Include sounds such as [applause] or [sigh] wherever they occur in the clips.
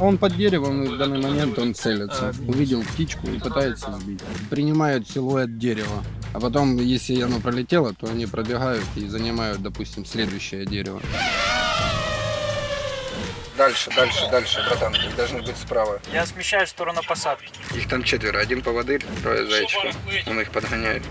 Он под деревом, и в данный момент он целится. Увидел птичку и пытается сбить. Принимают силуэт дерева. А потом, если оно пролетело, то они пробегают и занимают, допустим, следующее дерево. Дальше, дальше, дальше, братан, их должны быть справа. Я смещаюсь в сторону посадки. Их там четверо, один поводырь, трое зайчиков. Он их подгоняет.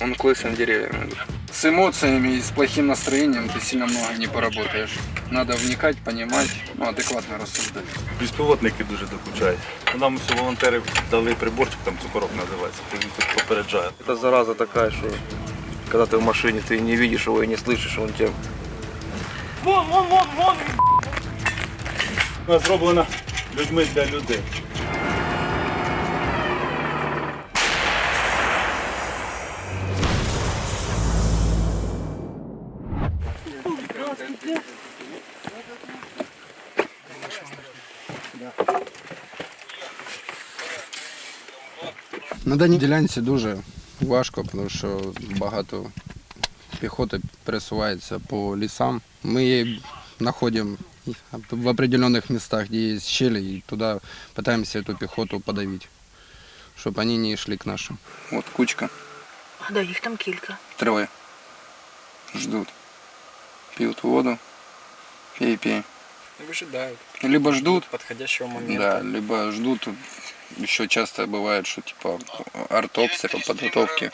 Он к лысым деревьям. идет С эмоциями и с плохим настроением ты сильно много не поработаешь. Надо вникать, понимать, ну, адекватно рассуждать. Безпілотники дуже докучають. Ну, Нам всі волонтери дали приборчик, там цукорок називається, він тут попереджає. Это зараза такая, что когда ты в машине, ты не видишь его и не слышишь, он тебе Вон, вон, вон, вон! Вона зроблена людьми для людей. На даній ділянці дуже важко, тому що багато піхоти пересувається по лісам. Ми її знаходимо в определенных местах, где есть щели, и туда пытаемся эту пехоту подавить, чтобы они не шли к нашим. Вот кучка, А, да, їх там кілька. трое. Ждут. Пьют воду. Пей, пей. Выжидают Либо ждут, подходящего момента. Да, либо ждут, еще часто бывает, что типа артобстрел, подготовки,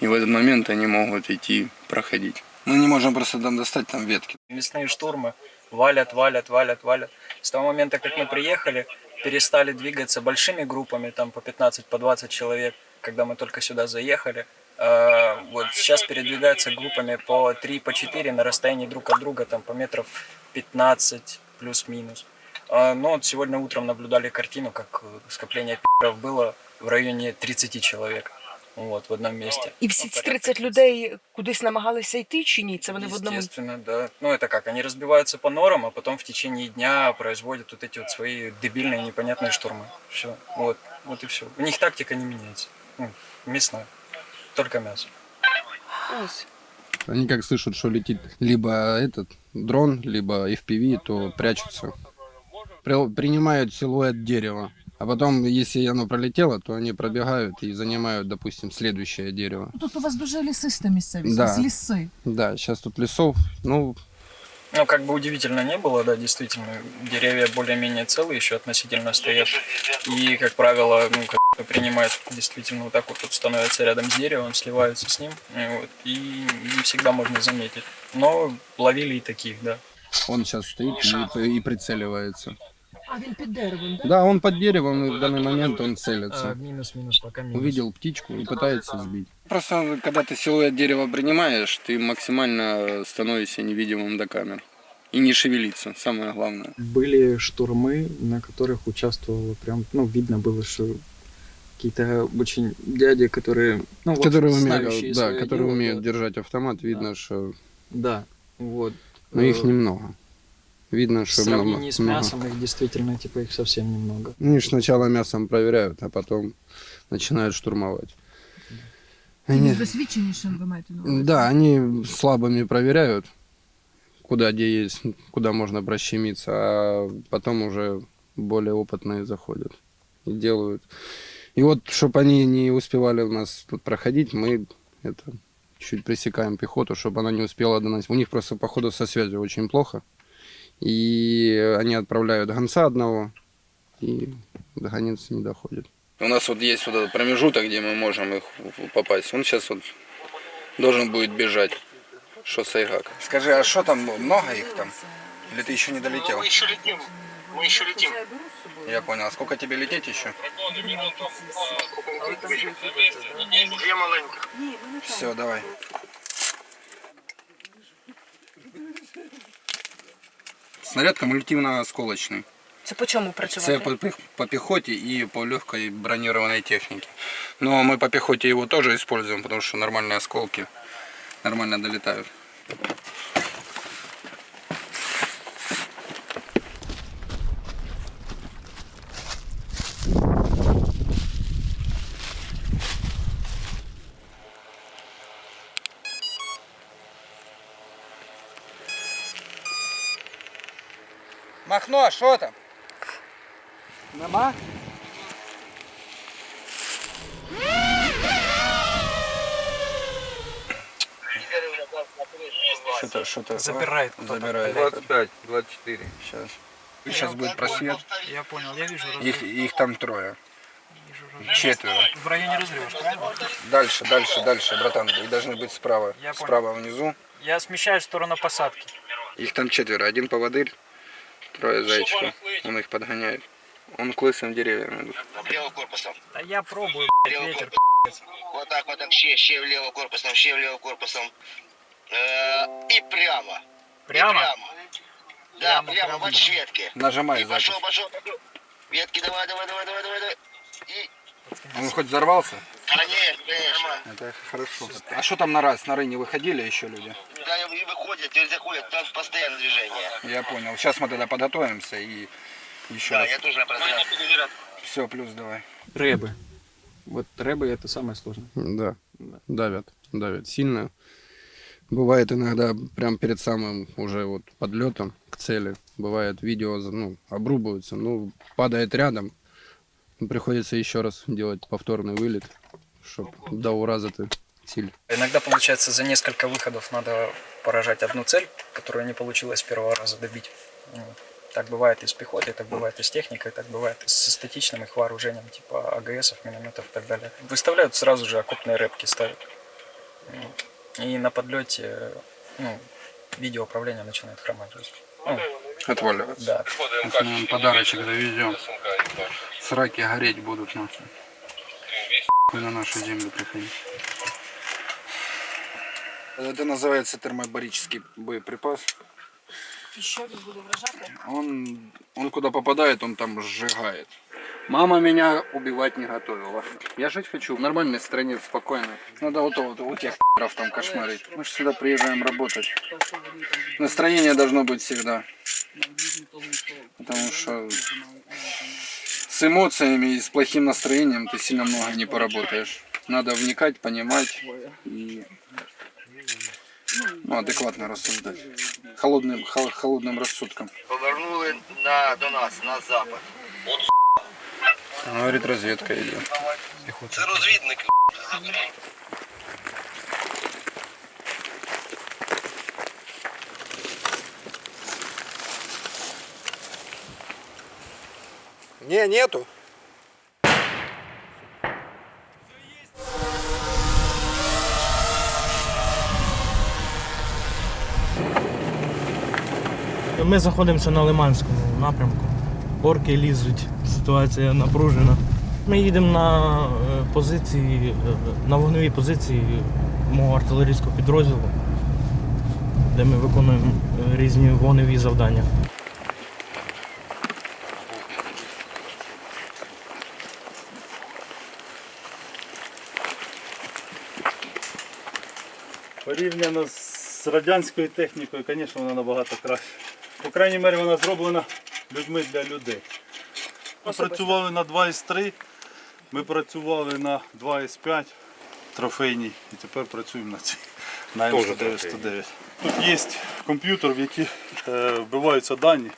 и в этот момент они могут идти проходить. Мы не можем просто там достать там ветки. Мясные штурмы валят, валят, валят, валят. С того момента, как мы приехали, перестали двигаться большими группами, там по 15, по 20 человек, когда мы только сюда заехали. А, Вот сейчас передвигаются группами по 3, по 4 на расстоянии друг от друга, там по метров 15 плюс-минус. А, Но вот сегодня утром наблюдали картину, как э, скопление пи***ов было в районе 30 человек. Вот, в одном месте. І всі Ну, ці порядка 30 людей кудись намагалися йти чи ні? Це вони в одному. Естественно, да. Ну это как, они разбиваются по норам, а потом в течение дня производят вот эти вот свои дебильные непонятные штурмы. Все, вот, вот и все. У них тактика не меняется. Ну, мясная. Только мясо. Ось. Они как слышат, что летит либо этот дрон, либо FPV, то прячутся. При- Принимают силуэт дерева. А потом, если оно пролетело, то они пробегают и занимают, допустим, следующее дерево. Тут у вас дуже лісиста місцевість, Да. да. ліси. Да, сейчас тут лесов, ну, Ну, как бы удивительно не было, да, действительно, деревья более-менее целые еще относительно стоят. И, как правило, ну, как бы принимают действительно вот так вот, вот становятся рядом с деревом, сливаются с ним, и вот, и не всегда можно заметить. Но ловили и таких, да. он сейчас стоит и, и прицеливается. А деревом, да? Да, он под деревом, и в данный момент он целится. Минус-минус, пока минус. Увидел птичку и пытается сбить. Просто, когда ты силуэт дерева принимаешь, ты максимально становишься невидимым до камер. И не шевелиться, самое главное. Были штурмы, на которых участвовало прям, ну, видно было, что какие-то очень дяди, которые, ну, в общем, Которые знающие умеют, да, своё которые дело, умеют да. держать автомат, видно, что... Да, вот. Но их Э, немного. Видно, В что много. сравнении с много. мясом их действительно, типа, их совсем немного. Они ж сначала мясом проверяют, а потом начинают штурмовать. Тим Они- з досвідченішим ви маєте на увазі? Да, они слабыми проверяют, куда где есть, куда можно прощемиться, а потом уже более опытные заходят и делают. И вот, чтобы они не успевали у нас тут проходить, мы это чуть пресекаем пехоту, чтобы она не успела до нас. У них просто, походу, со связью очень плохо. И они отправляют гонца одного, и до гонец не доходит. У нас вот есть вот этот промежуток, где мы можем их попасть. Он сейчас вот должен будет бежать. Что Сайгак? Скажи, а что там, много их там? Или ты еще не долетел? Мы еще летим. Мы еще летим. Я понял. А сколько тебе лететь еще? Две маленьких. Все, давай. Снаряд кумулятивно-осколочный. Це по чому Це працювати? по, піх- по пехоте и по легкой бронированной технике. Но мы по пехоте его тоже используем, потому что нормальные осколки нормально долетают. Махно, что там? Нема? Что-то, что-то. Забирает. Забирает. 25, 24. Сейчас. Сейчас будет просвет. Я понял, я вижу Их, их там трое. Четверо. В районе разрыва, правильно? Дальше, дальше, дальше, братан. Вы должны быть справа. Я понял. справа внизу. Я смещаюсь в сторону посадки. Их там четверо. Один поводырь, трое зайчиков. Он их подгоняет. Он к лысым деревьям идут. Левым корпусом. Да я пробую, блядь, ветер. Вот так, вот так, ще, ще влево корпусом, ще влево корпусом. Э, и прямо. И Прямо? прямо. Да, Прямо, прямо, прямо. вот ветки. Нажимай И пошел, пошел, пошел. Ветки, давай, давай, давай, давай, давай, давай. И, Он хоть взорвался? конечно, конечно. Это хорошо. А что там на раз? На не выходили еще люди? Да, и выходят, и заходят, там постоянное движение. Я понял. Сейчас мы тогда подготовимся и еще Да, раз. я тоже. Все, плюс давай. Рэбы. Вот рэбы это самое сложное. Да, Да. давят, давят сильно. Бывает иногда прям перед самым уже вот подлетом к цели. Бывает видео ну, обрубываются, ну падает рядом. Приходится еще раз делать повторный вылет, чтобы до ураза ты цель. Иногда, получается, за несколько выходов надо поражать одну цель, которую не получилось с первого раза добить. Вот. Так бывает и с пехотой, так бывает и с техникой, так бывает и со статичным их вооружением, типа АГСов, минометов и так далее. Выставляют сразу же окопные рэпки ставят. Вот. И на подлете ну, видеоуправление начинает хромать. Ну, Отваливаться. да. Если подарочек довезем, сраки гореть будут нахуй. Хуй на нашу землю приходить. Это называется термобарический боеприпас. І що він буде вражати? Он, он куда попадает, он там сжигает. Мама меня убивать не готовила. Я жить хочу в нормальной стране, спокойно. Надо вот, вот у тех там кошмарить. Мы же сюда приезжаем работать. Настроение должно быть всегда. Потому что с эмоциями и с плохим настроением ты сильно много не поработаешь. Надо вникать, понимать и ну, адекватно рассуждать. Холодным, хо- холодным рассудком. Повернули на, до нас, на запад. Говорит, разведка идет. Це розвідник. Не, нету. Ми знаходимося на Лиманському напрямку. Орки лізуть, ситуація напружена. Ми їдемо на е, позиції, е, на вогневі позиції мого артилерійського підрозділу, де ми виконуємо е, різні вогневі завдання. Порівняно з радянською технікою, звісно, вона набагато краще. По крайній мірі, вона зроблена людьми для людей. Ми працювали на 2С3, ми працювали на 2С5 трофейній і тепер працюємо на цій. На М109. Тут є комп'ютер, в який е, вбиваються дані,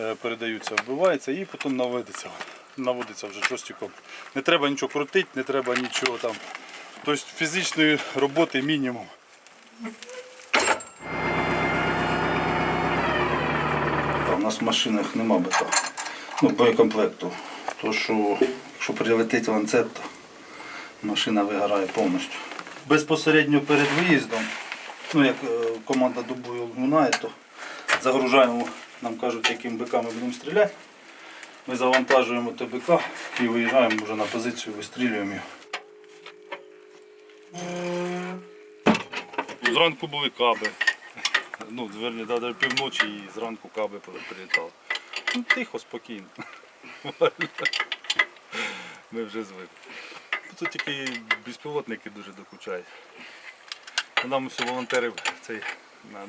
е, передаються, вбивається і потім наводиться, наводиться вже джойстиком. Не треба нічого крутити, не треба нічого там. Тобто фізичної роботи мінімум. У нас в машинах нема бета. Ну, боєкомплекту. То що, якщо прилетить ланцет, то машина вигорає повністю. Безпосередньо перед виїздом, ну як е, команда дубою лунає, то загружаємо, нам кажуть, яким БК ми будемо стріляти. Ми завантажуємо ТБК і виїжджаємо вже на позицію, вистрілюємо його. Зранку були каби. Ну, зверні, да, півночі і зранку каби прилітали. Ну, тихо, спокійно. Ми вже звикли. Тут тільки безпілотники дуже докучають. Ну, Нам ось волонтери цей,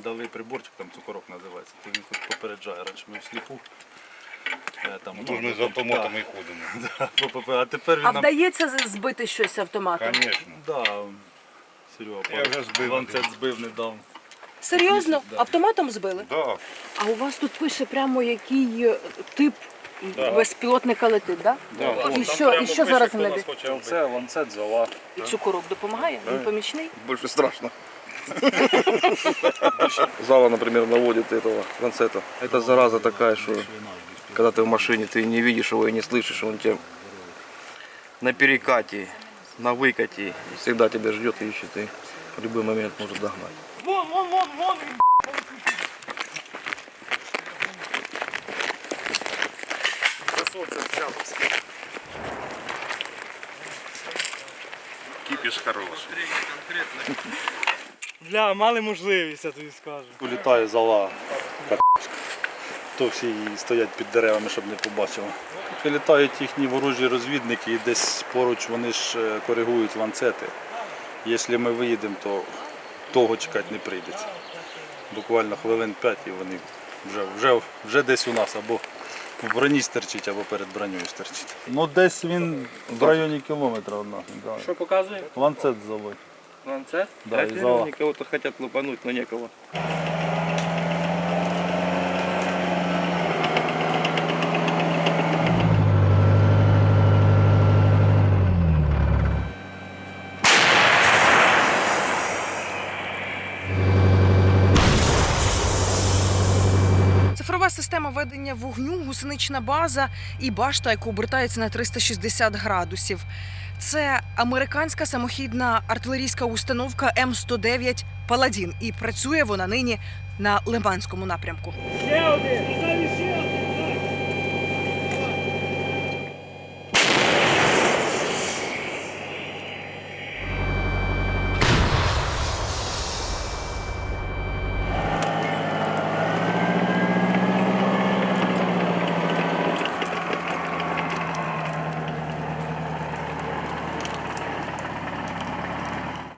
дали приборчик, там цукорок називається. Він хоч попереджає. Раніше ми всліпу. е, Там, ну, Ми з автоматами і ходимо. [laughs] Да, а тепер він А нам вдається з- збити щось автоматом? Звісно. Да, Серега, Я вже збив ланцет збив недавно. Серйозно? Да. Автоматом збили? Да. А у вас тут пише прямо який е, тип безпілотника летить, да? І що, і що зараз в небі? Це ланцет, зола. І цукорок допомагає? Він помічний? Больше страшно. Зала, например, наводит этого ланцета. Это зараза такая, что когда ты в машине, ты не видишь его и не слышишь, он тебе на перекате, на выкате, и всегда тебя ждет и ищет, и в любой момент может догнать. Вон, вон, вон, вон! Кіпіш хороший. Бля, мали можливість, я тобі скажу. Улітає зала. То всі і стоять під деревами, щоб не побачили. Прилітають їхні ворожі розвідники і десь поруч вони ж е, коригують ланцети. Якщо ми виїдемо, то того чекати не прийдеться. Буквально хвилин 5 і вони вже, вже, вже десь у нас або в броні стерчить, або перед бронею стерчить. Ну десь він в районі кілометра одна. Да. Що показує? Ланцет заводь. Ланцет? Да, А і теперь зала. они кого-то хотят лупануть, но некого. Система ведення вогню, гусенична база і башта, яка обертається на 360 градусів. Це американська самохідна артилерійська установка М109 Паладін, і працює вона нині на Лиманському напрямку. Ще один!